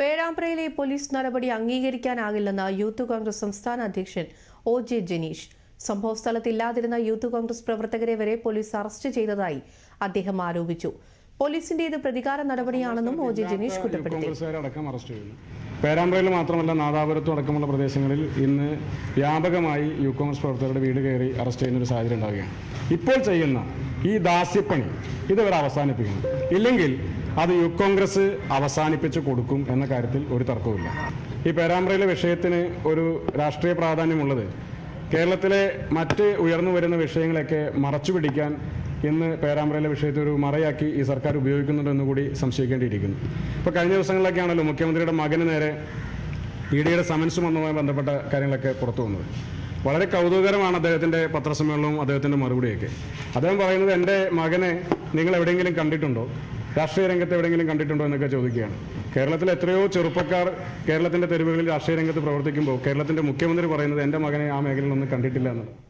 പേരാമ്പ്രയിലെ police നടപടി അംഗീകരിക്കാനാകില്ലെന്ന് youth Congress സംസ്ഥാന അധ്യക്ഷൻ ഒ ജെ ജനീഷ്. സംഭവസ്ഥലത്തില്ലാതിരുന്ന യൂത്ത് കോൺഗ്രസ് പ്രവർത്തകരെ വരെ പോലീസ് അറസ്റ്റ് ചെയ്തതായി അദ്ദേഹം ആരോപിച്ചു. പോലീസിന്റെ ഇത് പ്രതികാര നടപടിയാണെന്നും ഒ ജെ ജനീഷ് കുറ്റപ്പെടുത്തി. പേരാമ്പ്രയിൽ മാത്രമല്ല നാദാപുരത്തും അടക്കമുള്ള പ്രദേശങ്ങളിൽ ഇന്ന് വ്യാപകമായി യൂത്ത് കോൺഗ്രസ് പ്രവർത്തകരുടെ വീട് കയറി അറസ്റ്റ് ചെയ്യുന്ന ഒരു സാഹചര്യം ഉണ്ടാവുകയാണ്. ഇപ്പോൾ ചെയ്യുന്ന ഈ ദാസ്യപ്പണി ഇതുവരെ അവസാനിപ്പിക്കണം ഇല്ലെങ്കിൽ അത് യു കോൺഗ്രസ് അവസാനിപ്പിച്ച് കൊടുക്കും എന്ന കാര്യത്തിൽ ഒരു തർക്കവുമില്ല. ഈ പേരാമ്പ്രയിലെ വിഷയത്തിന് ഒരു രാഷ്ട്രീയ പ്രാധാന്യമുള്ളത് കേരളത്തിലെ മറ്റ് ഉയർന്നു വരുന്ന വിഷയങ്ങളൊക്കെ മറച്ചു പിടിക്കാൻ ഇന്ന് പേരാമ്പ്രയിലെ വിഷയത്തെ ഒരു മറയാക്കി ഈ സർക്കാർ ഉപയോഗിക്കുന്നുണ്ടെന്ന് കൂടി സംശയിക്കേണ്ടിയിരിക്കുന്നു. ഇപ്പോൾ കഴിഞ്ഞ ദിവസങ്ങളിലൊക്കെയാണല്ലോ മുഖ്യമന്ത്രിയുടെ മകന് നേരെ ഇ ഡിയുടെ സമൻസും വന്നതുമായി ബന്ധപ്പെട്ട കാര്യങ്ങളൊക്കെ പുറത്തു വന്നത്. വളരെ കൗതുകകരമാണ് അദ്ദേഹത്തിന്റെ പത്രസമ്മേളനവും അദ്ദേഹത്തിന്റെ മറുപടിയൊക്കെ. അദ്ദേഹം പറയുന്നത് എന്റെ മകനെ നിങ്ങൾ എവിടെയെങ്കിലും കണ്ടിട്ടുണ്ടോ? രാഷ്ട്രീയ രംഗത്ത് എവിടെയെങ്കിലും കണ്ടിട്ടുണ്ടോ എന്നൊക്കെ ചോദിക്കുകയാണ്. കേരളത്തിൽ എത്രയോ ചെറുപ്പക്കാർ കേരളത്തിന്റെ തെരുവുകളിൽ രാഷ്ട്രീയ രംഗത്ത് പ്രവർത്തിക്കുമ്പോൾ കേരളത്തിന്റെ മുഖ്യമന്ത്രി പറയുന്നത് എന്റെ മകനെ ആ മേഖലയിൽ ഒന്നും കണ്ടിട്ടില്ല എന്നുള്ളത്